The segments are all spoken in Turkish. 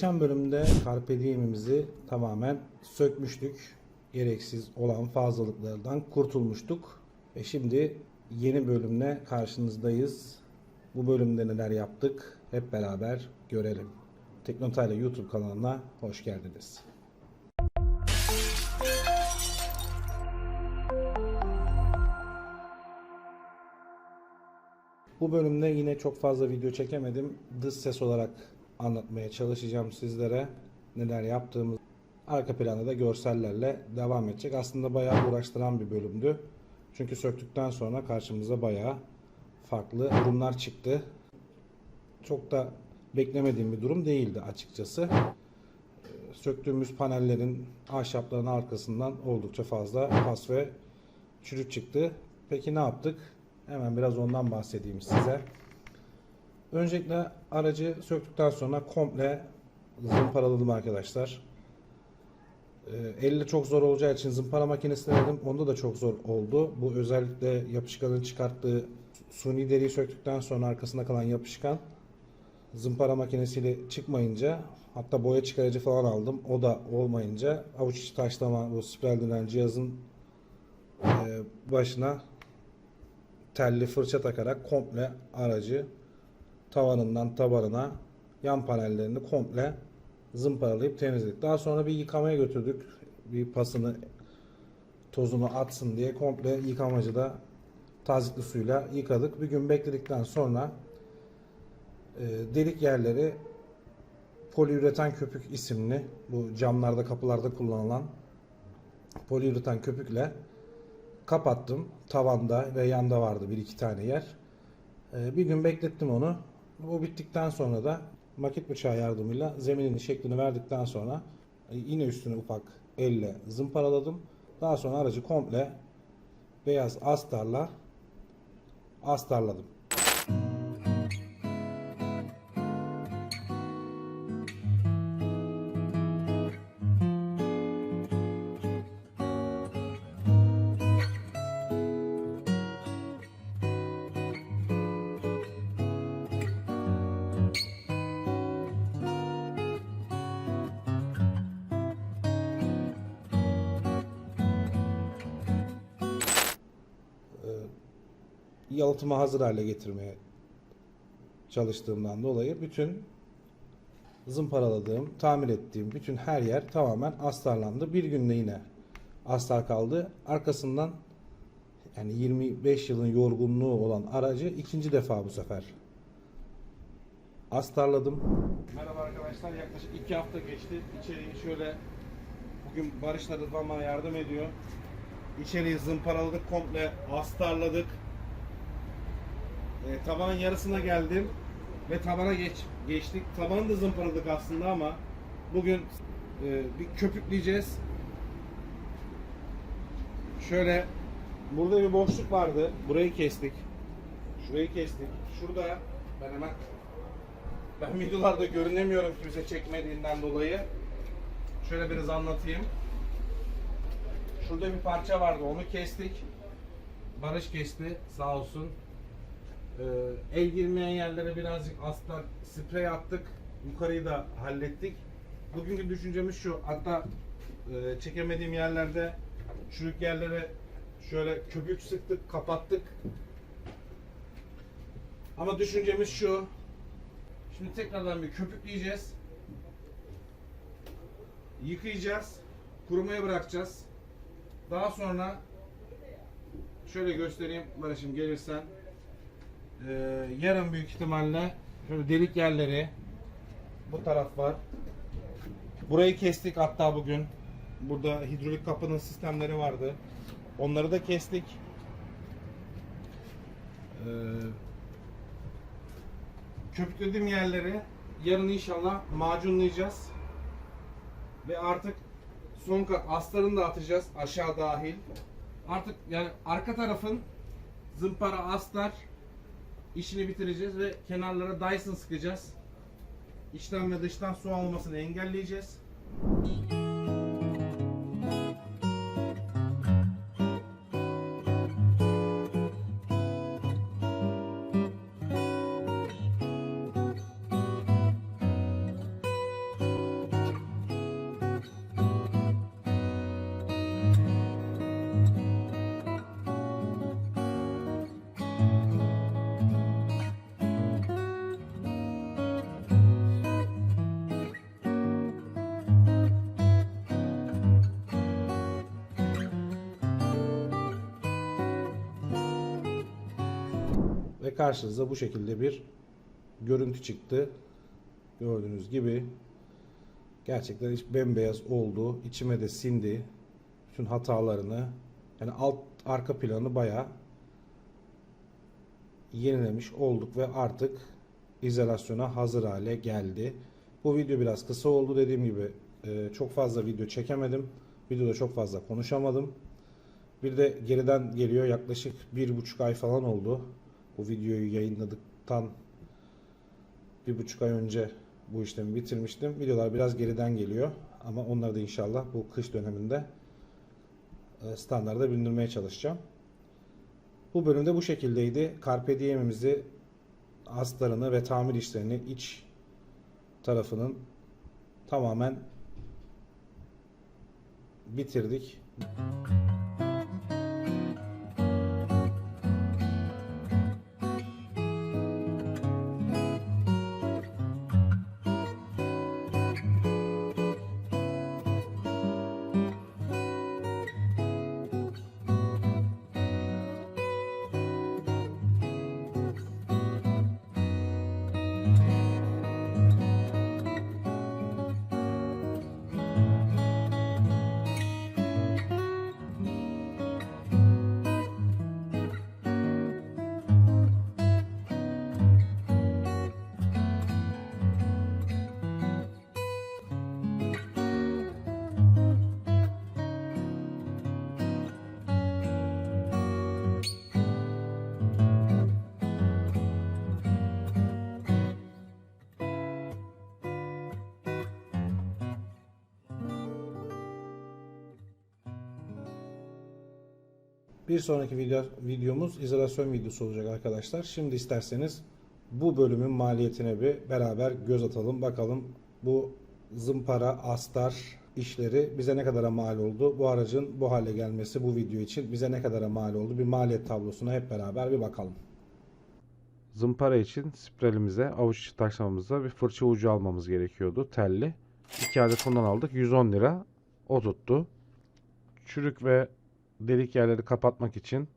Geçen bölümde Carpe Diem'imizi tamamen sökmüştük. Gereksiz olan fazlalıklardan kurtulmuştuk. Ve şimdi yeni bölümle karşınızdayız. Bu bölümde neler yaptık hep beraber görelim. Teknotayla YouTube kanalına hoş geldiniz. Bu bölümde yine çok fazla video çekemedim. Dış ses olarak anlatmaya çalışacağım sizlere neler yaptığımız. Arka planda da görsellerle devam edecek. Aslında bayağı uğraştıran bir bölümdü. Çünkü söktükten sonra karşımıza bayağı farklı durumlar çıktı. Çok da beklemediğim bir durum değildi açıkçası. Söktüğümüz panellerin ahşapların arkasından oldukça fazla pas ve çürük çıktı. Peki ne yaptık? Hemen biraz ondan bahsedeyim size. Öncelikle aracı söktükten sonra komple zımparaladım arkadaşlar. Ee, Elle çok zor olacağı için zımpara makinesi denedim. Onda da çok zor oldu. Bu özellikle yapışkanın çıkarttığı suni deriyi söktükten sonra arkasında kalan yapışkan zımpara makinesiyle çıkmayınca hatta boya çıkarıcı falan aldım. O da olmayınca avuç içi taşlama bu spiral denen cihazın e, başına telli fırça takarak komple aracı tavanından tabanına yan panellerini komple zımparalayıp temizledik. Daha sonra bir yıkamaya götürdük. Bir pasını tozunu atsın diye komple yıkamacıda tazikli suyla yıkadık. Bir gün bekledikten sonra e, delik yerleri poliüretan köpük isimli bu camlarda kapılarda kullanılan poliüretan köpükle kapattım. Tavanda ve yanda vardı bir iki tane yer. Ee, bir gün beklettim onu. Bu bittikten sonra da makit bıçağı yardımıyla zeminin şeklini verdikten sonra e, yine üstüne ufak elle zımparaladım. Daha sonra aracı komple beyaz astarla astarladım. Yalıtımı hazır hale getirmeye çalıştığımdan dolayı bütün zımparaladığım, tamir ettiğim bütün her yer tamamen astarlandı. Bir günde yine astar kaldı. Arkasından yani 25 yılın yorgunluğu olan aracı ikinci defa bu sefer astarladım. Merhaba arkadaşlar yaklaşık iki hafta geçti. İçeriği şöyle bugün Barış da Rıdvan bana yardım ediyor. İçeriği zımparaladık komple astarladık. E, tavanın yarısına geldim ve tabana geç geçtik. Tavanı da zımparadık aslında ama bugün e, bir köpükleyeceğiz. Şöyle burada bir boşluk vardı. Burayı kestik. Şurayı kestik. Şurada ben hemen ben videolarda görünemiyorum kimse çekmediğinden dolayı. Şöyle biraz anlatayım. Şurada bir parça vardı. Onu kestik. Barış kesti sağ olsun. Ee, el girmeyen yerlere birazcık astar sprey attık. Yukarıyı da hallettik. Bugünkü düşüncemiz şu. Hatta e, çekemediğim yerlerde çürük yerlere şöyle köpük sıktık, kapattık. Ama düşüncemiz şu. Şimdi tekrardan bir köpükleyeceğiz. Yıkayacağız. Kurumaya bırakacağız. Daha sonra şöyle göstereyim Barış'ım gelirsen. Ee, yarın büyük ihtimalle şöyle delik yerleri bu taraf var. Burayı kestik hatta bugün. Burada hidrolik kapının sistemleri vardı. Onları da kestik. Ee, köpüklediğim yerleri yarın inşallah macunlayacağız. Ve artık son kat astarını da atacağız aşağı dahil. Artık yani arka tarafın zımpara astar işini bitireceğiz ve kenarlara Dyson sıkacağız. İçten ve dıştan su almasını engelleyeceğiz. Karşınıza bu şekilde bir görüntü çıktı. Gördüğünüz gibi gerçekten hiç bembeyaz oldu. İçime de sindi. Bütün hatalarını yani alt arka planı bayağı yenilemiş olduk ve artık izolasyona hazır hale geldi. Bu video biraz kısa oldu dediğim gibi e, çok fazla video çekemedim. Videoda çok fazla konuşamadım. Bir de geriden geliyor yaklaşık bir buçuk ay falan oldu. Bu videoyu yayınladıktan bir buçuk ay önce bu işlemi bitirmiştim. Videolar biraz geriden geliyor ama onları da inşallah bu kış döneminde e, standarda bindirmeye çalışacağım. Bu bölümde bu şekildeydi. Carpe Diem'imizi astarını ve tamir işlerini iç tarafının tamamen bitirdik. Bir sonraki video, videomuz izolasyon videosu olacak arkadaşlar. Şimdi isterseniz bu bölümün maliyetine bir beraber göz atalım. Bakalım bu zımpara, astar işleri bize ne kadara mal oldu? Bu aracın bu hale gelmesi bu video için bize ne kadara mal oldu? Bir maliyet tablosuna hep beraber bir bakalım. Zımpara için sprelimize, avuç içi taşlamamıza bir fırça ucu almamız gerekiyordu. Telli. 2 adet bundan aldık. 110 lira. O tuttu. Çürük ve delik yerleri kapatmak için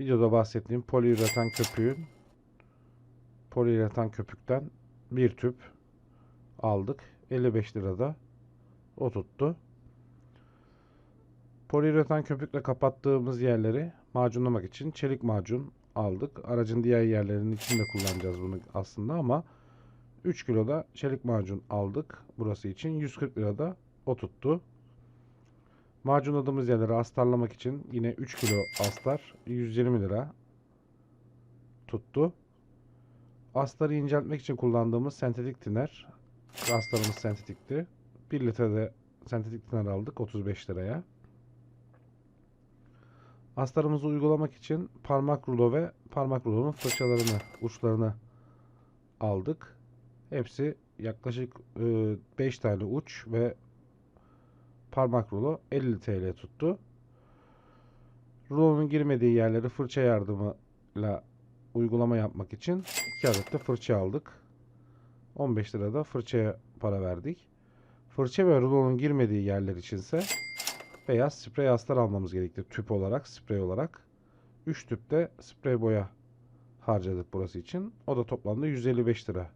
videoda bahsettiğim poliüretan köpüğün poliüretan köpükten bir tüp aldık. 55 lirada. O tuttu. Poliüretan köpükle kapattığımız yerleri macunlamak için çelik macun aldık. Aracın diğer yerlerinin içinde kullanacağız bunu aslında ama 3 kiloda çelik macun aldık burası için. 140 lirada o tuttu. Macunladığımız yerleri astarlamak için yine 3 kilo astar 120 lira tuttu. Astarı inceltmek için kullandığımız sentetik tiner. Astarımız sentetikti. 1 litrede sentetik tiner aldık 35 liraya. Astarımızı uygulamak için parmak rulo ve parmak rulonun fırçalarını, uçlarını aldık. Hepsi yaklaşık 5 tane uç ve parmak rulo 50 TL tuttu. Rulonun girmediği yerleri fırça yardımıyla uygulama yapmak için 2 adet de fırça aldık. 15 lirada fırçaya para verdik. Fırça ve rulonun girmediği yerler içinse beyaz sprey astar almamız gerekti tüp olarak, sprey olarak. 3 tüp de sprey boya harcadık burası için. O da toplamda 155 lira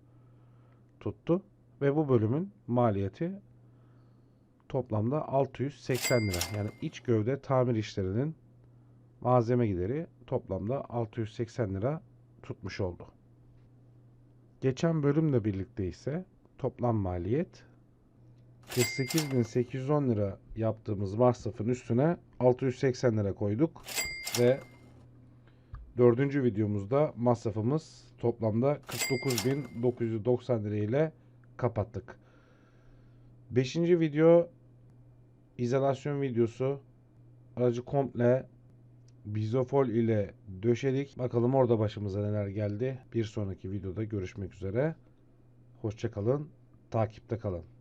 tuttu. Ve bu bölümün maliyeti toplamda 680 lira. Yani iç gövde tamir işlerinin malzeme gideri toplamda 680 lira tutmuş oldu. Geçen bölümle birlikte ise toplam maliyet 48.810 lira yaptığımız masrafın üstüne 680 lira koyduk ve dördüncü videomuzda masrafımız toplamda 49.990 lira ile kapattık. Beşinci video izolasyon videosu. Aracı komple bizofol ile döşedik. Bakalım orada başımıza neler geldi. Bir sonraki videoda görüşmek üzere. Hoşçakalın. Takipte kalın.